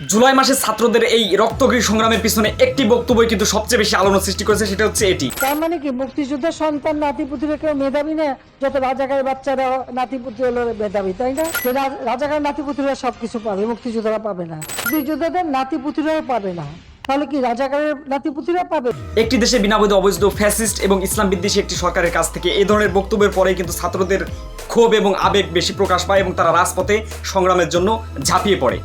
জুলাই মাসে ছাত্রদের এই রক্তগীর সংগ্রামের পিছনে একটি বক্তব্যই কিন্তু সবচেয়ে বেশি আলোড়ন সৃষ্টি করেছে সেটা হচ্ছে এটি। তার মানে কি মুক্তিযুদ্ধের সন্তান নাতিপুতিরা কেউ মেধাবী না? যত রাজাকার বাচ্চারা নাতিপুতি হলো মেধাবী তাই না? রাজাকার নাতিপুতিরা সবকিছু পাবে মুক্তিযোদ্ধারা পাবে না। মুক্তিযোদ্ধাদের নাতিপুতিরাও পাবে না। তাহলে কি রাজাকারের নাতিপুতিরা পাবে? একটি দেশে বিনাবৈধ অবৈধ ফ্যাসিস্ট এবং ইসলাম বিদ্বেষী একটি সরকারের কাছ থেকে এই ধরনের বক্তব্যের পরে কিন্তু ছাত্রদের ক্ষোভ এবং আবেগ বেশি প্রকাশ পায় এবং তারা রাজপথে সংগ্রামের জন্য ঝাঁপিয়ে পড়ে।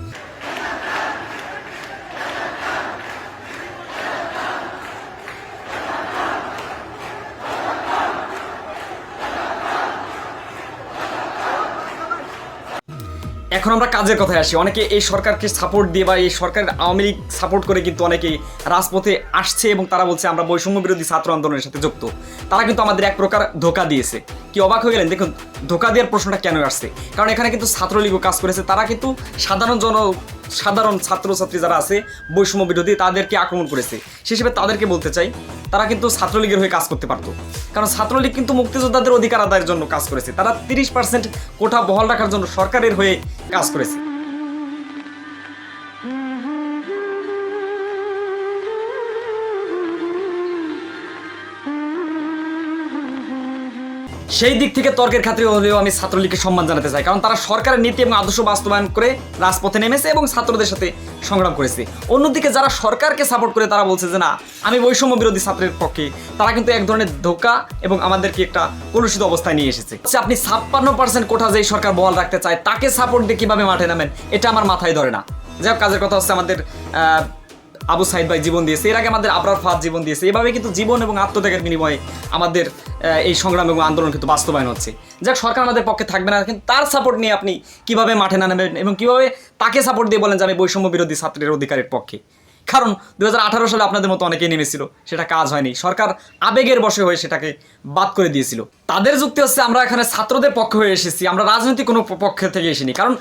এখন আমরা কাজের কথায় আসি। অনেকে এই সরকারকে সাপোর্ট দিয়ে বা এই সরকারের আওয়ামী লীগ সাপোর্ট করে কিন্তু অনেকেই রাজপথে আসছে এবং তারা বলছে আমরা বৈষম্য বিরোধী ছাত্র আন্দোলনের সাথে যুক্ত। তারা কিন্তু আমাদের এক প্রকার ধোকা দিয়েছে। কি অবাক হয়ে গেলেন? দেখুন, ধোকা দেওয়ার প্রশ্নটা কেন আসছে? কারণ এখানে কিন্তু ছাত্রলীগও কাজ করেছে। তারা কিন্তু সাধারণ জন সাধারণ ছাত্রছাত্রী যারা আছে, বৈষম্য বিরোধী, তাদেরকে আক্রমণ করেছে। সে হিসেবে তাদেরকে বলতে চাই, তারা কিন্তু ছাত্রলীগের হয়ে কাজ করতে পারতো। কারণ ছাত্রলীগ কিন্তু মুক্তিযোদ্ধাদের অধিকার আদায়ের জন্য কাজ করেছে। তারা তিরিশ পার্সেন্ট কোঠা বহাল রাখার জন্য সরকারের হয়ে কাজ করেছে। সেই দিক থেকে তর্কের খাতিরে হলেও আমি ছাত্রলীগকে সম্মান জানাতে চাই। কারণ তারা সরকারের নীতি এবং আদর্শ বাস্তবায়ন করে রাজপথে নেমেছে এবং ছাত্রদের সাথে সংগ্রাম করেছে। অন্যদিকে যারা সরকারকে সাপোর্ট করে তারা বলছে যে, না, আমি বৈষম্য বিরোধী ছাত্রের পক্ষে। তারা কিন্তু এক ধরনের ধোকা এবং আমাদেরকে একটা কলুষিত অবস্থায় নিয়ে এসেছে। আপনি ছাপ্পান্ন পার্সেন্ট কোঠা যেই সরকার বহাল রাখতে চায়, তাকে সাপোর্ট দিয়ে কীভাবে মাঠে নামেন, এটা আমার মাথায় ধরে না। যাই কাজের কথা হচ্ছে আমাদের আবু সাইদ ভাই জীবন দিয়েছে। এর আগে আমাদের আবরার ফাদ জীবন দিয়েছে। এভাবে কিন্তু জীবন এবং আত্মত্যাগের বিনিময়ে আমাদের এই সংগ্রাম এবং আন্দোলন কিন্তু বাস্তবায়ন হচ্ছে। যাক, সরকার আমাদের পক্ষে থাকবে না, কিন্তু তার সাপোর্ট নিয়ে আপনি কীভাবে মাঠে না নামবেন এবং কীভাবে তাকে সাপোর্ট দিয়ে বলেন যে আমি বৈষম্য বিরোধী ছাত্রের অধিকারের পক্ষে? কারণ দু হাজার আঠারো সালে আপনাদের মতো অনেকেই নেমেছিল, সেটা কাজ হয়নি। সরকার আবেগের বশে হয়ে সেটাকে বাদ করে দিয়েছিল। তাদের যুক্তি হচ্ছে আমরা এখানে ছাত্রদের পক্ষে হয়ে এসেছি, আমরা রাজনৈতিক কোনো পক্ষে থেকে এসেনি। কারণ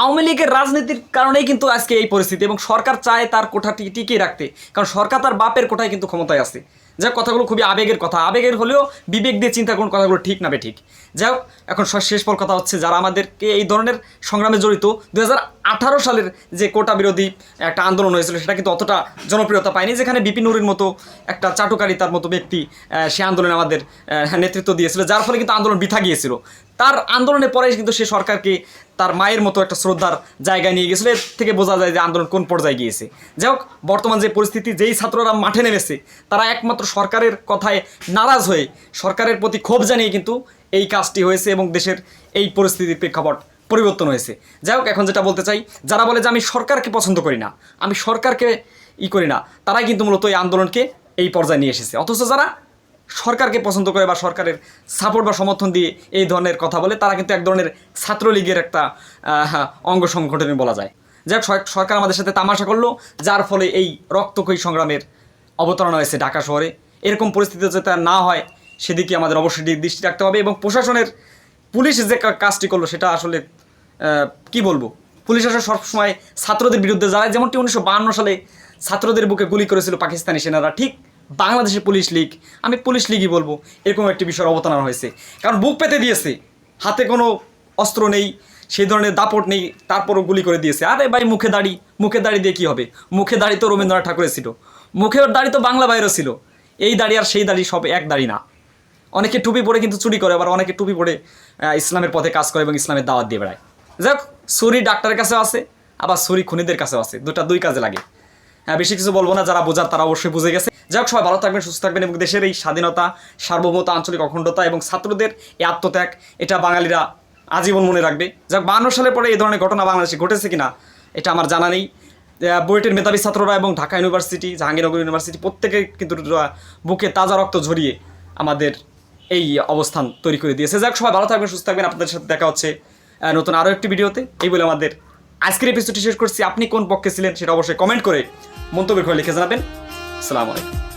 আওয়ামী লীগের রাজনীতির কারণেই কিন্তু আজকে এই পরিস্থিতি এবং সরকার চায় তার কোঠাটি টিকিয়ে রাখতে। কারণ সরকার তার বাপের কোঠায় কিন্তু ক্ষমতায় আছে। যা কথাগুলো খুবই আবেগের কথা। আবেগের হলেও বিবেক দিয়ে চিন্তা করুন, কথাগুলো ঠিক না ঠিক যাই হোক এখন শেষ পর কথা হচ্ছে যারা আমাদেরকে এই ধরনের সংগ্রামে জড়িত। দু সালের যে কোটা বিরোধী একটা আন্দোলন হয়েছিল, সেটা কিন্তু অতটা জনপ্রিয়তা পায়নি, যেখানে বিপিন মতো একটা চাটুকারিতার মতো ব্যক্তি সে আন্দোলনে আমাদের নেতৃত্ব দিয়েছিল, যার ফলে কিন্তু আন্দোলন বৃথা গিয়েছিল। তার আন্দোলনের পরে কিন্তু সে সরকারকে তার মায়ের মতো একটা শ্রদ্ধার জায়গায় নিয়ে গেছিল। এর থেকে বোঝা যায় যে আন্দোলন কোন পর্যায়ে গিয়েছে। যাই হোক, বর্তমান যে পরিস্থিতি, যেই ছাত্ররা মাঠে নেমেছে, তারা একমাত্র সরকারের কথায় নারাজ হয়ে সরকারের প্রতি ক্ষোভ জানিয়ে কিন্তু এই কাজটি হয়েছে এবং দেশের এই পরিস্থিতির প্রেক্ষাপট পরিবর্তন হয়েছে। যাই হোক, এখন যেটা বলতে চাই, যারা বলে যে আমি সরকারকে পছন্দ করি না, আমি সরকারকে ই করি না, তারাই কিন্তু মূলত এই আন্দোলনকে এই পর্যায়ে নিয়ে এসেছে। অথচ যারা সরকারকে পছন্দ করে বা সরকারের সাপোর্ট বা সমর্থন দিয়ে এই ধরনের কথা বলে, তারা কিন্তু এক ধরনের ছাত্রলীগের একটা অঙ্গ সংগঠনে বলা যায়। যাক, সর- সরকার আমাদের সাথে তামাশা করল, যার ফলে এই রক্তক্ষয়ী সংগ্রামের অবতারণা হয়েছে ঢাকা শহরে। এরকম পরিস্থিতি যাতে না হয়, সেদিকে আমাদের অবশ্যই দৃষ্টি রাখতে হবে এবং প্রশাসনের পুলিশ যে কাজটি করল, সেটা আসলে কি বলব? পুলিশ আসলে সবসময় ছাত্রদের বিরুদ্ধে যায়। যেমনটি উনিশশো সালে ছাত্রদের বুকে গুলি করেছিল পাকিস্তানি সেনারা, ঠিক বাংলাদেশের পুলিশ লীগ, আমি পুলিশ লীগই বলব, এরকম একটি বিষয়ের অবতারণা হয়েছে। কারণ বুক পেতে দিয়েছে, হাতে কোনো অস্ত্র নেই, সেই ধরনের দাপট নেই, তারপরও গুলি করে দিয়েছে। আরে ভাই, মুখে দাড়ি মুখে দাড়ি দিয়ে কী হবে? মুখে দাড়ি তো রবীন্দ্রনাথ ঠাকুরের ছিল। মুখের দাড়ি তো বাংলা বাইরেও ছিল। এই দাড়ি আর সেই দাড়ি সব এক দাড়ি না। অনেকে টুপি পরে কিন্তু চুরি করে, আবার অনেকে টুপি পরে ইসলামের পথে কাজ করে এবং ইসলামের দাওয়াত দিয়ে বেড়ায়। যাক ছুরি ডাক্তারের কাছেও আছে, আবার ছুরি খুনিদের কাছেও আছে। দুটা দুই কাজে লাগে। বেশি কিছু বলব না, যারা বোঝার তারা অবশ্যই বুঝে গেছে। যাই হোক সবাই ভালো থাকবেন, সুস্থ থাকবেন এবং দেশের এই স্বাধীনতা, সার্বভৌমতা, আঞ্চলিক অখণ্ডতা এবং ছাত্রদের এই আত্মত্যাগ, এটা বাঙালিরা আজীবন মনে রাখবে। যাক বান্ন সালের পরে এই ধরনের ঘটনা বাংলাদেশে ঘটেছে কিনা, এটা আমার জানা নেই। বুয়েটের মেধাবী ছাত্ররা এবং ঢাকা ইউনিভার্সিটি, জাহাঙ্গীরনগর ইউনিভার্সিটি, প্রত্যেকে কিন্তু বুকে তাজা রক্ত ঝরিয়ে আমাদের এই অবস্থান তৈরি করে দিয়েছে। যাক, সবাই ভালো থাকবেন, সুস্থ থাকবেন, আপনাদের সাথে দেখা হচ্ছে নতুন আরও একটি ভিডিওতে। এই বলে আমাদের আজকের এপিসোডটি শেষ করছি। আপনি কোন পক্ষে ছিলেন সেটা অবশ্যই কমেন্ট করে মন্তব্য করে লিখে জানাবেন। সালামালাইকুম